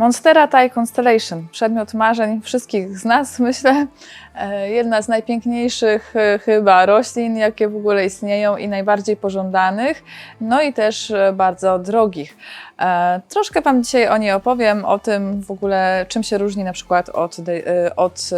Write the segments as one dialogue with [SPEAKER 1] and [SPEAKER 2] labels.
[SPEAKER 1] Monstera Thai Constellation, przedmiot marzeń wszystkich z nas, myślę. E, Jedna z najpiękniejszych e, chyba roślin, jakie w ogóle istnieją i najbardziej pożądanych, no i też e, bardzo drogich. Troszkę Wam dzisiaj o niej opowiem, o tym w ogóle, czym się różni na przykład od, od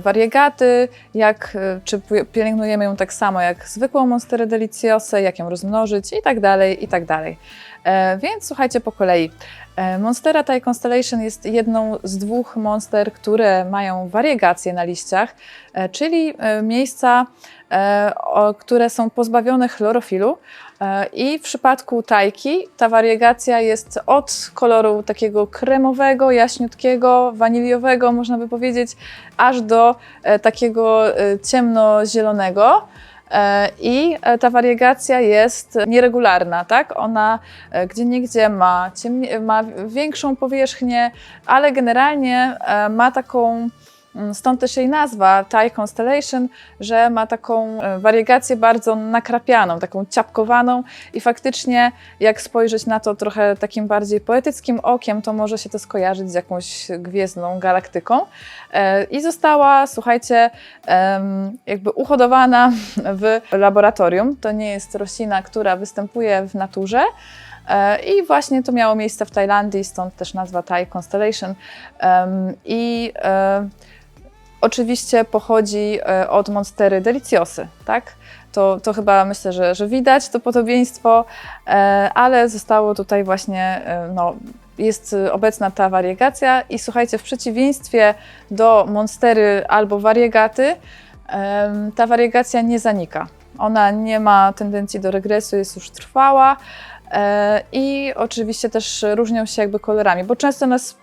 [SPEAKER 1] wariegaty, jak, e, czy pi- pielęgnujemy ją tak samo jak zwykłą Monsterę Deliciosę, jak ją rozmnożyć i tak dalej, i tak dalej. E, Więc słuchajcie po kolei. E, Monstera Thai Constellation jest jedną z dwóch monster, które mają wariegacje na liściach, e, czyli e, miejsca, e, które są pozbawione chlorofilu. E, I w przypadku tajki ta wariegacja jest od koloru takiego kremowego, jaśniutkiego, waniliowego, można by powiedzieć, aż do e, takiego e, ciemnozielonego. I ta wariegacja jest nieregularna, tak? Ona gdzie niegdzie ma, ma większą powierzchnię, ale generalnie ma taką, stąd też jej nazwa Thai Constellation, że ma taką e, wariegację bardzo nakrapianą, taką ciapkowaną i faktycznie jak spojrzeć na to trochę takim bardziej poetyckim okiem, to może się to skojarzyć z jakąś gwiezdną galaktyką. E, I została, słuchajcie, jakby uhodowana w laboratorium. To nie jest roślina, która występuje w naturze. E, I właśnie to miało miejsce w Tajlandii, stąd też nazwa Thai Constellation. I oczywiście pochodzi e, od monstery Deliciosy, tak? To, to chyba myślę, że, że widać to podobieństwo, e, ale zostało tutaj właśnie, e, no, jest obecna ta wariegacja i słuchajcie, w przeciwieństwie do monstery albo wariegaty, ta wariegacja nie zanika. Ona nie ma tendencji do regresu, jest już trwała i oczywiście też różnią się jakby kolorami, bo często nas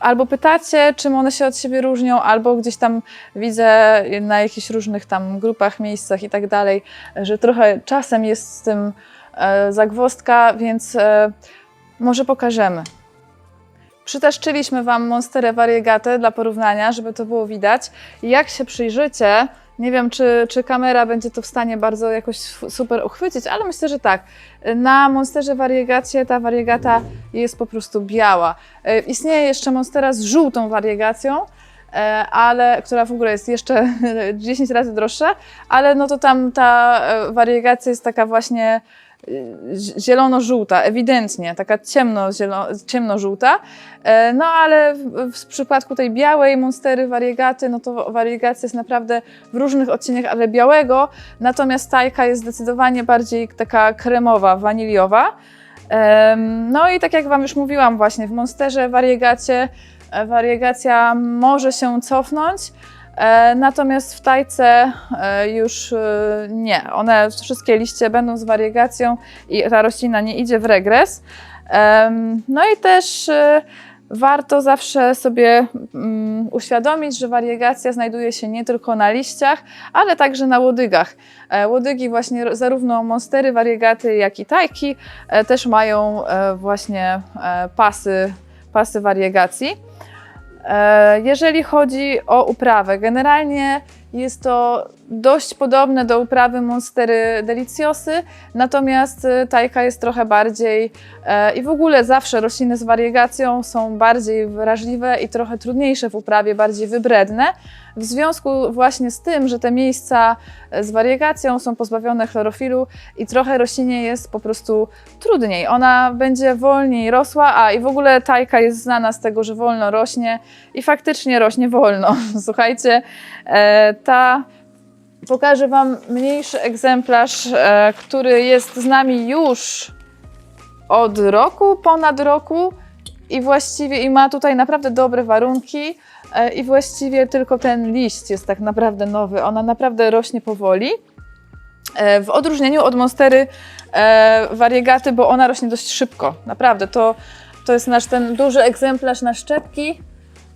[SPEAKER 1] albo pytacie, czym one się od siebie różnią, albo gdzieś tam widzę na jakichś różnych tam grupach, miejscach i tak dalej, że trochę czasem jest z tym e, zagwozdka, więc e, może pokażemy. Przytaszczyliśmy Wam Monsterę Variegatę dla porównania, żeby to było widać. Jak się przyjrzycie, nie wiem, czy, czy kamera będzie to w stanie bardzo jakoś su- super uchwycić, ale myślę, że tak. Na Monsterze Variegacie ta wariegata jest po prostu biała. E, Istnieje jeszcze Monstera z żółtą wariegacją, e, ale która w ogóle jest jeszcze 10 razy droższa, ale no to tam ta e, wariegacja jest taka właśnie zielono-żółta, ewidentnie, taka ciemno-żółta. E, No ale w, w przypadku tej białej monstery wariegaty, no to wariegacja jest naprawdę w różnych odcieniach, ale białego, natomiast tajka jest zdecydowanie bardziej taka kremowa, waniliowa. No i tak jak Wam już mówiłam właśnie, w monsterze wariegacie e, wariegacja może się cofnąć, e, natomiast w tajce e, już e, nie. One wszystkie liście będą z wariegacją i ta roślina nie idzie w regres. No i też e, warto zawsze sobie mm, uświadomić, że wariegacja znajduje się nie tylko na liściach, ale także na łodygach. E, Łodygi właśnie zarówno monstery, wariegaty, jak i tajki e, też mają e, właśnie e, pasy, pasy wariegacji. E, Jeżeli chodzi o uprawę, generalnie jest to dość podobne do uprawy Monstery Deliciosy, natomiast e, tajka jest trochę bardziej e, i w ogóle zawsze rośliny z wariegacją są bardziej wrażliwe i trochę trudniejsze w uprawie, bardziej wybredne. W związku właśnie z tym, że te miejsca e, z wariegacją są pozbawione chlorofilu i trochę roślinie jest po prostu trudniej. Ona będzie wolniej rosła, a i w ogóle tajka jest znana z tego, że wolno rośnie i faktycznie rośnie wolno. Słuchajcie, e, ta pokażę Wam mniejszy egzemplarz, e, który jest z nami już od roku, ponad roku i właściwie i ma tutaj naprawdę dobre warunki e, i właściwie tylko ten liść jest tak naprawdę nowy. Ona naprawdę rośnie powoli. E, W odróżnieniu od monstery wariegaty, bo ona rośnie dość szybko. Naprawdę, to, to jest nasz ten duży egzemplarz na szczepki.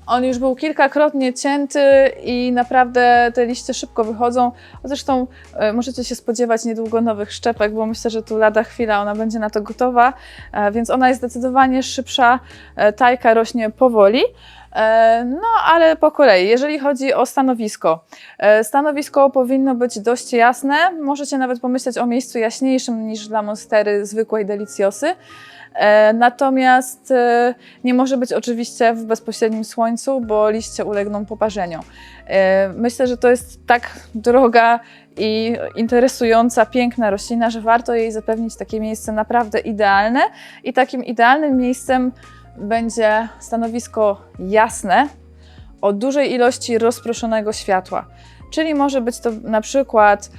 [SPEAKER 1] On już był kilkakrotnie cięty i naprawdę te liście szybko wychodzą. Zresztą e, możecie się spodziewać niedługo nowych szczepek, bo myślę, że tu lada chwila ona będzie na to gotowa, e, więc ona jest zdecydowanie szybsza. E, Tajka rośnie powoli. No, ale po kolei, jeżeli chodzi o stanowisko. Stanowisko powinno być dość jasne. Możecie nawet pomyśleć o miejscu jaśniejszym niż dla monstery zwykłej delicjosy. E, Natomiast e, nie może być oczywiście w bezpośrednim słońcu, bo liście ulegną poparzeniu. E, Myślę, że to jest tak droga i interesująca, piękna roślina, że warto jej zapewnić takie miejsce naprawdę idealne. I takim idealnym miejscem będzie stanowisko jasne, o dużej ilości rozproszonego światła. Czyli może być to na przykład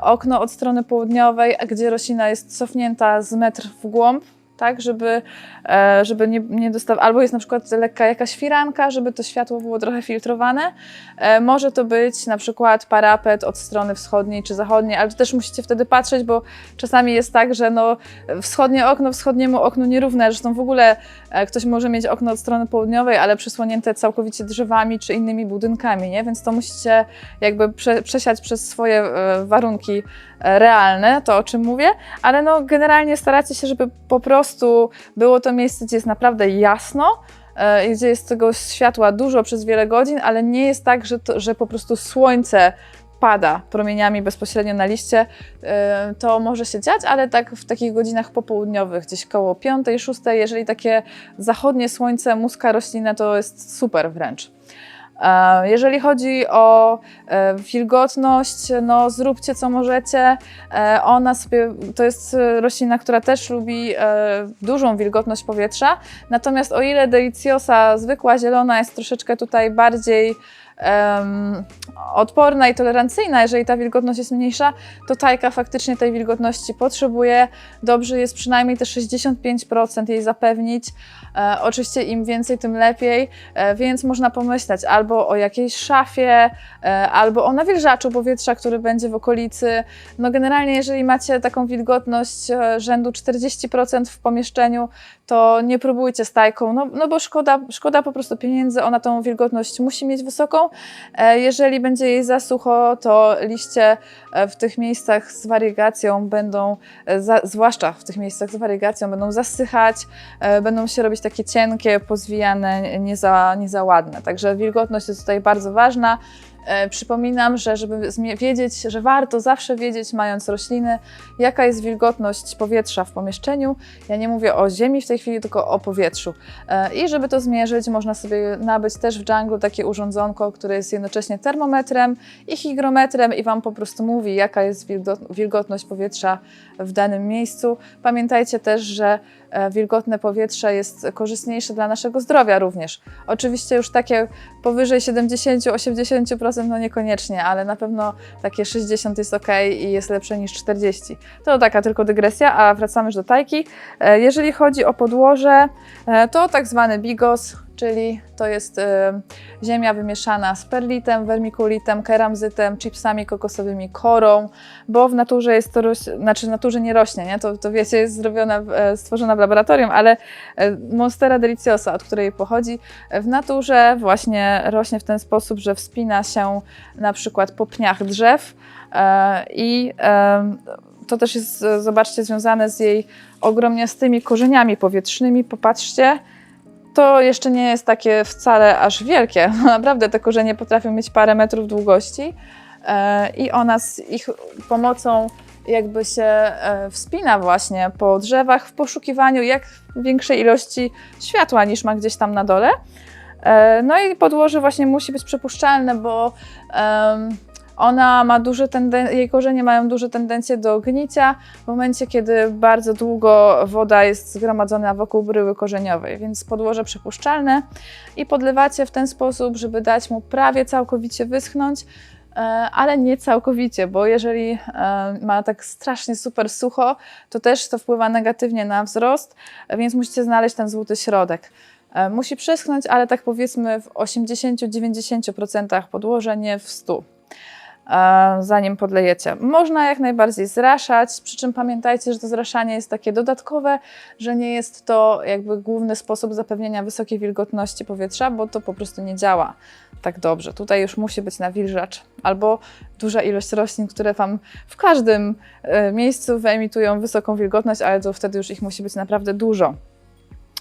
[SPEAKER 1] okno od strony południowej, gdzie roślina jest cofnięta z metr w głąb, tak, żeby, e, żeby nie, nie dostaw... albo jest na przykład lekka jakaś firanka, żeby to światło było trochę filtrowane. E, może to być na przykład parapet od strony wschodniej czy zachodniej, ale też musicie wtedy patrzeć, bo czasami jest tak, że no, wschodnie okno wschodniemu oknu nierówne, zresztą w ogóle e, ktoś może mieć okno od strony południowej, ale przysłonięte całkowicie drzewami czy innymi budynkami, nie? więc to musicie jakby prze, przesiać przez swoje warunki realne, to o czym mówię, ale no generalnie staracie się, żeby po prostu było to miejsce, gdzie jest naprawdę jasno, e, gdzie jest tego światła dużo przez wiele godzin, ale nie jest tak, że, to, że po prostu słońce pada promieniami bezpośrednio na liście, e, to może się dziać, ale tak w takich godzinach popołudniowych, gdzieś koło 5, 6, jeżeli takie zachodnie słońce muska roślinę, to jest super wręcz. E, Jeżeli chodzi o e, wilgotność, no zróbcie co możecie. E, Ona sobie, to jest roślina, która też lubi dużą wilgotność powietrza. Natomiast o ile deliciosa zwykła zielona jest troszeczkę tutaj bardziej em, odporna i tolerancyjna, jeżeli ta wilgotność jest mniejsza, to tajka faktycznie tej wilgotności potrzebuje. Dobrze jest przynajmniej te 65% jej zapewnić. E, oczywiście im więcej, tym lepiej, e, więc można pomyśleć albo o jakiejś szafie, e, albo o nawilżaczu powietrza, który będzie w okolicy. No generalnie, jeżeli macie taką wilgotność e, rzędu 40% w pomieszczeniu, to nie próbujcie z tajką, no, no bo szkoda, szkoda po prostu pieniędzy, ona tą wilgotność musi mieć wysoką. E, Jeżeli będzie jej za sucho, to liście e, w tych miejscach z wariegacją będą, e, za, zwłaszcza w tych miejscach z wariegacją, będą zasychać, będą się robić takie cienkie, pozwijane, nie za, nie za ładne. Także wilgotność jest tutaj bardzo ważna. E, Przypominam, że żeby wiedzieć, że warto zawsze wiedzieć, mając rośliny, jaka jest wilgotność powietrza w pomieszczeniu. Ja nie mówię o ziemi w tej chwili, tylko o powietrzu. E, I żeby to zmierzyć, można sobie nabyć też w Jungle takie urządzonko, które jest jednocześnie termometrem i hygrometrem i Wam po prostu mówi, jaka jest wilgo- wilgotność powietrza w danym miejscu. Pamiętajcie też, że e, wilgotne powietrze jest korzystniejsze dla naszego zdrowia również. Oczywiście już takie powyżej 70-80% no niekoniecznie, ale na pewno takie 60 jest ok i jest lepsze niż 40. To taka tylko dygresja, a wracamy już do tajki. E, Jeżeli chodzi o podłoże, e, to tak zwany bigos, czyli to jest e, ziemia wymieszana z perlitem, wermikulitem, keramzytem, chipsami kokosowymi, korą, bo w naturze jest to, znaczy w naturze nie rośnie, nie? To, to wiecie, jest zrobiona, e, stworzona w laboratorium, ale e, Monstera deliciosa, od której pochodzi, w naturze właśnie rośnie w ten sposób, że wspina się na przykład po pniach drzew e, i to też jest, zobaczcie, związane z jej ogromniastymi korzeniami powietrznymi. Popatrzcie, to jeszcze nie jest takie wcale aż wielkie. Naprawdę te korzenie potrafią mieć parę metrów długości e, i ona z ich pomocą jakby się e, wspina właśnie po drzewach w poszukiwaniu jak większej ilości światła niż ma gdzieś tam na dole. E, No i podłoże właśnie musi być przepuszczalne, bo ona ma duże jej korzenie mają duże tendencje do gnicia w momencie, kiedy bardzo długo woda jest zgromadzona wokół bryły korzeniowej, więc podłoże przepuszczalne i podlewacie w ten sposób, żeby dać mu prawie całkowicie wyschnąć, e, ale nie całkowicie, bo jeżeli e, ma tak strasznie super sucho, to też to wpływa negatywnie na wzrost, więc musicie znaleźć ten złoty środek. E, Musi przeschnąć, ale tak powiedzmy w 80-90% podłoże, nie w 100% e, zanim podlejecie. Można jak najbardziej zraszać, przy czym pamiętajcie, że to zraszanie jest takie dodatkowe, że nie jest to jakby główny sposób zapewnienia wysokiej wilgotności powietrza, bo to po prostu nie działa tak dobrze. Tutaj już musi być nawilżacz albo duża ilość roślin, które Wam w każdym e, miejscu wyemitują wysoką wilgotność, ale to wtedy już ich musi być naprawdę dużo.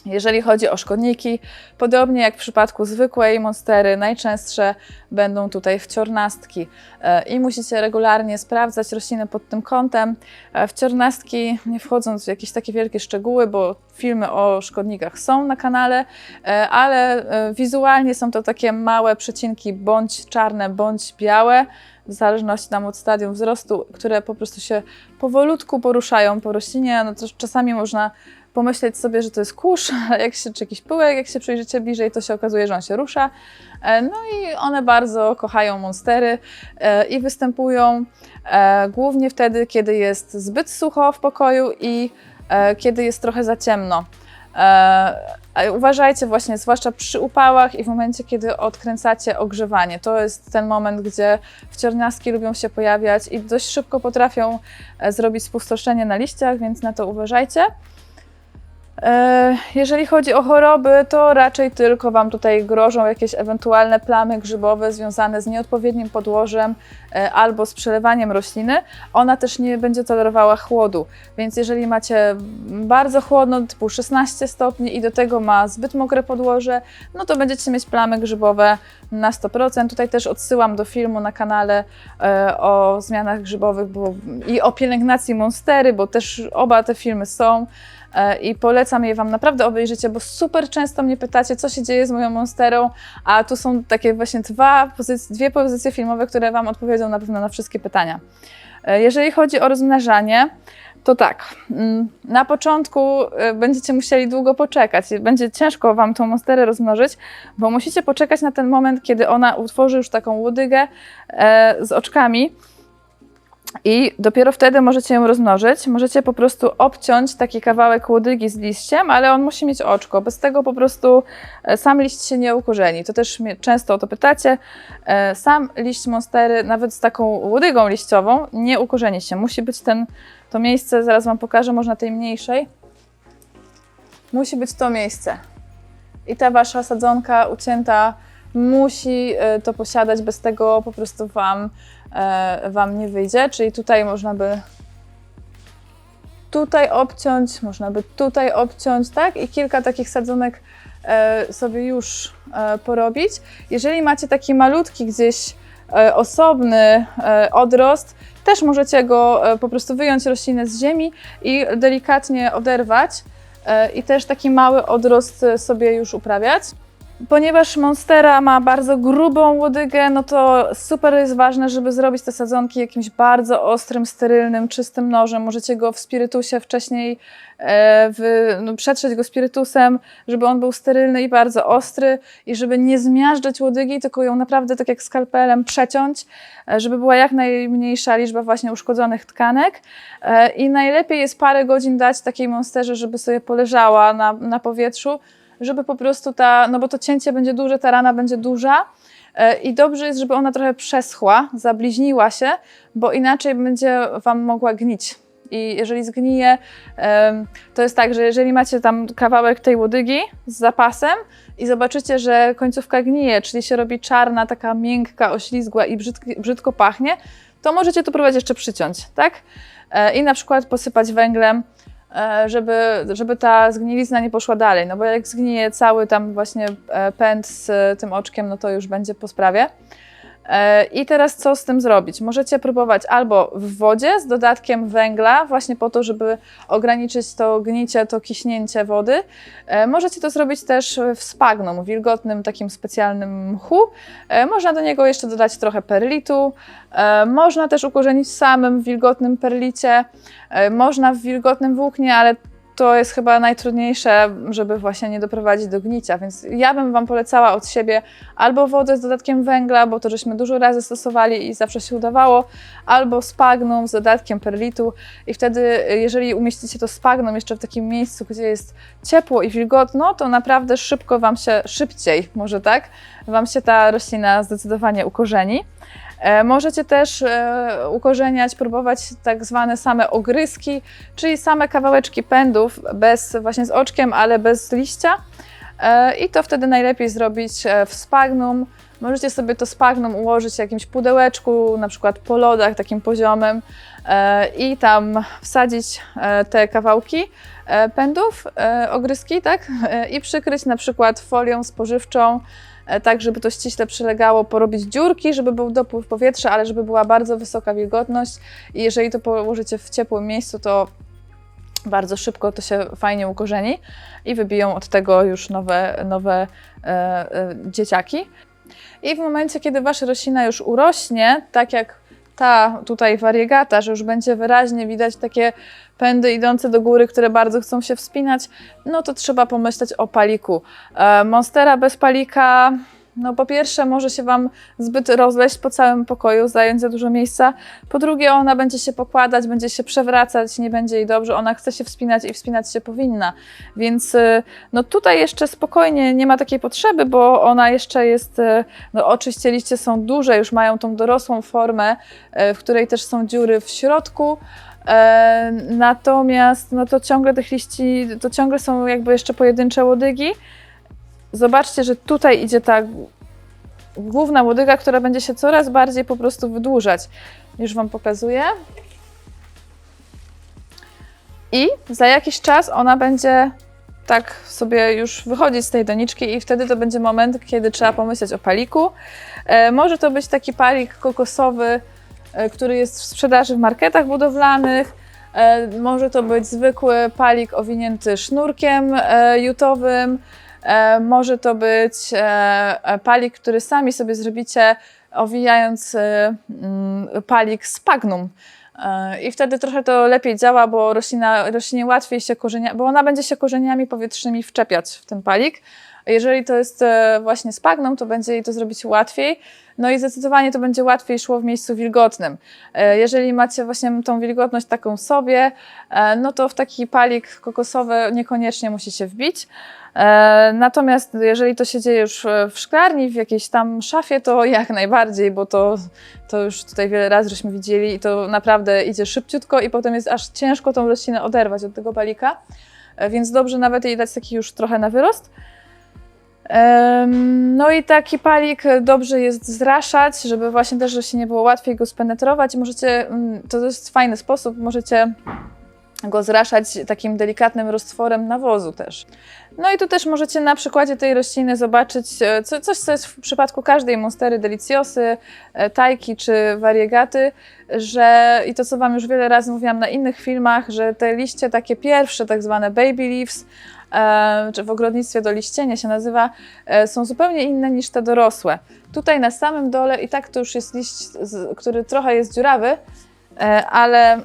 [SPEAKER 1] Jeżeli chodzi o szkodniki, podobnie jak w przypadku zwykłej monstery, najczęstsze będą tutaj wciornastki E, i musicie regularnie sprawdzać rośliny pod tym kątem. E, Wciornastki, nie wchodząc w jakieś takie wielkie szczegóły, bo filmy o szkodnikach są na kanale, e, ale wizualnie są to takie małe przecinki, bądź czarne, bądź białe, w zależności tam od stadium wzrostu, które po prostu się powolutku poruszają po roślinie. No to czasami można pomyśleć sobie, że to jest kurz, jak się, czy jakiś pyłek, jak się przyjrzycie bliżej, to się okazuje, że on się rusza. E, No i one bardzo kochają monstery e, i występują e, głównie wtedy, kiedy jest zbyt sucho w pokoju i kiedy jest trochę za ciemno. Uważajcie właśnie, zwłaszcza przy upałach i w momencie, kiedy odkręcacie ogrzewanie. To jest ten moment, gdzie wciorniaski lubią się pojawiać i dość szybko potrafią zrobić spustoszenie na liściach, więc na to uważajcie. E, Jeżeli chodzi o choroby, to raczej tylko Wam tutaj grożą jakieś ewentualne plamy grzybowe związane z nieodpowiednim podłożem e, albo z przelewaniem rośliny. Ona też nie będzie tolerowała chłodu, więc jeżeli macie bardzo chłodno, typu 16 stopni i do tego ma zbyt mokre podłoże, no to będziecie mieć plamy grzybowe na 100%. Tutaj też odsyłam do filmu na kanale e, o zmianach grzybowych bo, i o pielęgnacji monstery, bo też oba te filmy są. E, i polecam je Wam naprawdę obejrzycie, bo super często mnie pytacie, co się dzieje z moją monsterą, a tu są takie właśnie dwa pozycje, dwie pozycje filmowe, które Wam odpowiedzą na pewno na wszystkie pytania. E, Jeżeli chodzi o rozmnażanie, to tak, mm, na początku e, będziecie musieli długo poczekać. Będzie ciężko Wam tą monsterę rozmnożyć, bo musicie poczekać na ten moment, kiedy ona utworzy już taką łodygę z oczkami. I dopiero wtedy możecie ją rozmnożyć. Możecie po prostu obciąć taki kawałek łodygi z liściem, ale on musi mieć oczko. Bez tego po prostu e, sam liść się nie ukorzeni. To też często o to pytacie. E, Sam liść monstery, nawet z taką łodygą liściową, nie ukorzeni się. Musi być ten, to miejsce, zaraz Wam pokażę, można tej mniejszej. Musi być to miejsce. I ta Wasza sadzonka ucięta musi e, to posiadać, bez tego po prostu Wam Wam nie wyjdzie. Czyli tutaj można by tutaj obciąć, można by tutaj obciąć, tak? I kilka takich sadzonek e, sobie już e, porobić. Jeżeli macie taki malutki gdzieś e, osobny e, odrost, też możecie go e, po prostu wyjąć roślinę z ziemi i delikatnie oderwać e, i też taki mały odrost e, sobie już uprawiać. Ponieważ Monstera ma bardzo grubą łodygę, no to super jest ważne, żeby zrobić te sadzonki jakimś bardzo ostrym, sterylnym, czystym nożem. Możecie go w spirytusie wcześniej e, w, no, przetrzeć go spirytusem, żeby on był sterylny i bardzo ostry i żeby nie zmiażdżać łodygi, tylko ją naprawdę tak jak skalpelem przeciąć, e, żeby była jak najmniejsza liczba właśnie uszkodzonych tkanek. E, I najlepiej jest parę godzin dać takiej monsterze, żeby sobie poleżała na, na powietrzu, żeby po prostu ta, no bo to cięcie będzie duże, ta rana będzie duża e, i dobrze jest, żeby ona trochę przeschła, zabliźniła się, bo inaczej będzie Wam mogła gnić. I jeżeli zgnije, to jest tak, że jeżeli macie tam kawałek tej łodygi z zapasem i zobaczycie, że końcówka gnije, czyli się robi czarna, taka miękka, oślizgła i brzydko pachnie, to możecie to próbować jeszcze przyciąć, tak? E, I na przykład posypać węglem, żeby, żeby ta zgnilizna nie poszła dalej, no bo jak zgnije cały tam właśnie e, pęd z e, tym oczkiem, no to już będzie po sprawie. E, I teraz co z tym zrobić? Możecie próbować albo w wodzie z dodatkiem węgla, właśnie po to, żeby ograniczyć to gnicie, to kiśnięcie wody. E, Możecie to zrobić też w spagnum, wilgotnym takim specjalnym mchu. E, Można do niego jeszcze dodać trochę perlitu. Można też ukorzenić w samym wilgotnym perlicie. Można w wilgotnym włóknie, ale to jest chyba najtrudniejsze, żeby właśnie nie doprowadzić do gnicia, więc ja bym Wam polecała od siebie albo wodę z dodatkiem węgla, bo to żeśmy dużo razy stosowali i zawsze się udawało, albo spagnum z dodatkiem perlitu i wtedy, jeżeli umieścicie to spagnum jeszcze w takim miejscu, gdzie jest ciepło i wilgotno, to naprawdę szybko Wam się, szybciej może tak, Wam się ta roślina zdecydowanie ukorzeni. E, Możecie też e, ukorzeniać, próbować tak zwane same ogryski, czyli same kawałeczki pędów, bez, właśnie z oczkiem, ale bez liścia. E, I to wtedy najlepiej zrobić w spagnum. Możecie sobie to spagnum ułożyć w jakimś pudełeczku, na przykład po lodach takim poziomym i tam wsadzić te kawałki pędów, ogryzki, tak? I przykryć na przykład folią spożywczą, tak żeby to ściśle przylegało, porobić dziurki, żeby był dopływ powietrza, ale żeby była bardzo wysoka wilgotność i jeżeli to położycie w ciepłym miejscu, to bardzo szybko to się fajnie ukorzeni i wybiją od tego już nowe, nowe e, e, dzieciaki. I w momencie, kiedy wasza roślina już urośnie, tak jak ta tutaj wariegata, że już będzie wyraźnie widać takie pędy idące do góry, które bardzo chcą się wspinać, no to trzeba pomyśleć o paliku. E, Monstera bez palika, no po pierwsze może się Wam zbyt rozleść po całym pokoju, zająć za dużo miejsca. Po drugie ona będzie się pokładać, będzie się przewracać, nie będzie jej dobrze. Ona chce się wspinać i wspinać się powinna. Więc y, no tutaj jeszcze spokojnie nie ma takiej potrzeby, bo ona jeszcze jest, y, no oczywiście liście są duże, już mają tą dorosłą formę, y, w której też są dziury w środku. E, Natomiast no to ciągle tych liści, to ciągle są jakby jeszcze pojedyncze łodygi. Zobaczcie, że tutaj idzie ta główna łodyga, która będzie się coraz bardziej po prostu wydłużać. Już Wam pokazuję. I za jakiś czas ona będzie tak sobie już wychodzić z tej doniczki i wtedy to będzie moment, kiedy trzeba pomyśleć o paliku. E, może to być taki palik kokosowy, e, który jest w sprzedaży w marketach budowlanych. E, może to być zwykły palik owinięty sznurkiem e, jutowym. E, może to być e, e, palik, który sami sobie zrobicie, owijając mm, palik z pagnum. I wtedy trochę to lepiej działa, bo roślina, roślinie łatwiej się korzenia, bo ona będzie się korzeniami powietrznymi wczepiać w ten palik. Jeżeli to jest e, właśnie spagną, to będzie jej to zrobić łatwiej. No i zdecydowanie to będzie łatwiej szło w miejscu wilgotnym. E, Jeżeli macie właśnie tą wilgotność taką sobie, e, no to w taki palik kokosowy niekoniecznie musi się wbić. Natomiast jeżeli to się dzieje już w szklarni, w jakiejś tam szafie, to jak najbardziej, bo to, to już tutaj wiele razy żeśmy widzieli i to naprawdę idzie szybciutko i potem jest aż ciężko tą roślinę oderwać od tego palika. Więc dobrze nawet jej dać taki już trochę na wyrost. No i taki palik dobrze jest zraszać, żeby właśnie też, że się nie było łatwiej go spenetrować. Możecie, mm, to jest fajny sposób, możecie go zraszać takim delikatnym roztworem nawozu też. No i tu też możecie na przykładzie tej rośliny zobaczyć e, co, coś, co jest w przypadku każdej monstery deliciosy, e, tajki czy variegaty, że i to co Wam już wiele razy mówiłam na innych filmach, że te liście takie pierwsze, tak zwane baby leaves, czy w ogrodnictwie do liścienia się nazywa, e, są zupełnie inne niż te dorosłe. Tutaj na samym dole i tak to już jest liść, który trochę jest dziurawy, e, ale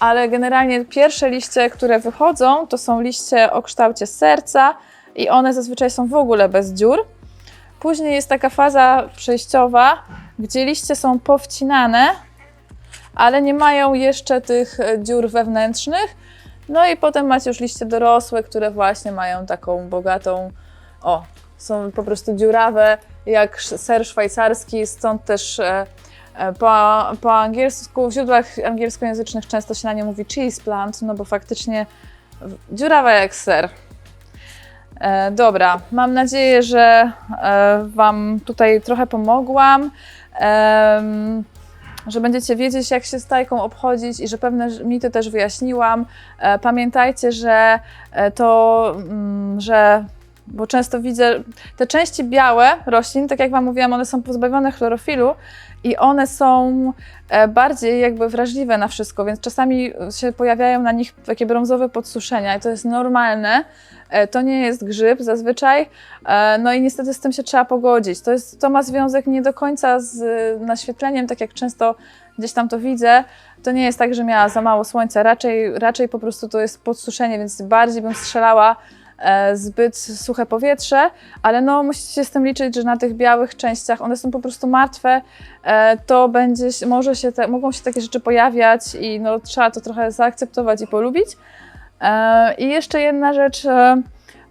[SPEAKER 1] ale generalnie pierwsze liście, które wychodzą, to są liście o kształcie serca i one zazwyczaj są w ogóle bez dziur. Później jest taka faza przejściowa, gdzie liście są powcinane, ale nie mają jeszcze tych e, dziur wewnętrznych. No i potem macie już liście dorosłe, które właśnie mają taką bogatą, o, są po prostu dziurawe, jak ser szwajcarski, stąd też e, e, po, po angielsku, w źródłach angielskojęzycznych często się na nie mówi cheese plant, no bo faktycznie dziurawa jak ser. E, dobra, mam nadzieję, że e, Wam tutaj trochę pomogłam. Em, że będziecie wiedzieć, jak się z tajką obchodzić i że pewne mity też wyjaśniłam. E, Pamiętajcie, że e, to, mm, że bo często widzę te części białe roślin, tak jak Wam mówiłam, one są pozbawione chlorofilu i one są e, bardziej jakby wrażliwe na wszystko, więc czasami się pojawiają na nich takie brązowe podsuszenia i to jest normalne. E, To nie jest grzyb zazwyczaj, e, no i niestety z tym się trzeba pogodzić. To, jest, to ma związek nie do końca z e, naświetleniem, tak jak często gdzieś tam to widzę. To nie jest tak, że miała za mało słońca, raczej, raczej po prostu to jest podsuszenie, więc bardziej bym strzelała zbyt suche powietrze, ale no musicie się z tym liczyć, że na tych białych częściach one są po prostu martwe, to będzie, może się te, mogą się takie rzeczy pojawiać i no trzeba to trochę zaakceptować i polubić. E, I jeszcze jedna rzecz, e,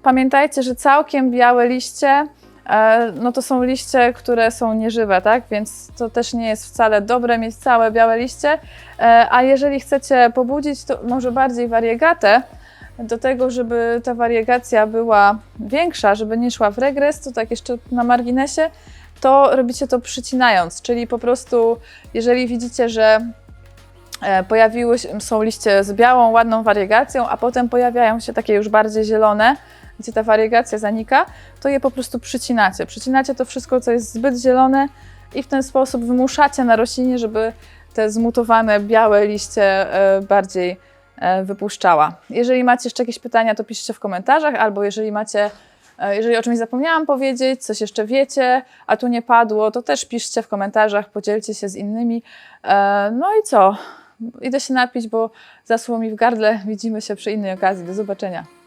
[SPEAKER 1] pamiętajcie, że całkiem białe liście e, no to są liście, które są nieżywe, tak? Więc to też nie jest wcale dobre mieć całe białe liście. A jeżeli chcecie pobudzić, to może bardziej wariegatę, do tego, żeby ta wariegacja była większa, żeby nie szła w regres, to tak jeszcze na marginesie, to robicie to przycinając, czyli po prostu jeżeli widzicie, że pojawiły się, są liście z białą, ładną wariegacją, a potem pojawiają się takie już bardziej zielone, gdzie ta wariegacja zanika, to je po prostu przycinacie. Przycinacie to wszystko, co jest zbyt zielone i w ten sposób wymuszacie na roślinie, żeby te zmutowane białe liście e, bardziej e, wypuszczała. Jeżeli macie jeszcze jakieś pytania, to piszcie w komentarzach, albo jeżeli macie, e, jeżeli o czymś zapomniałam powiedzieć, coś jeszcze wiecie, a tu nie padło, to też piszcie w komentarzach, podzielcie się z innymi. E, No i co? Idę się napić, bo zasło mi w gardle. Widzimy się przy innej okazji. Do zobaczenia.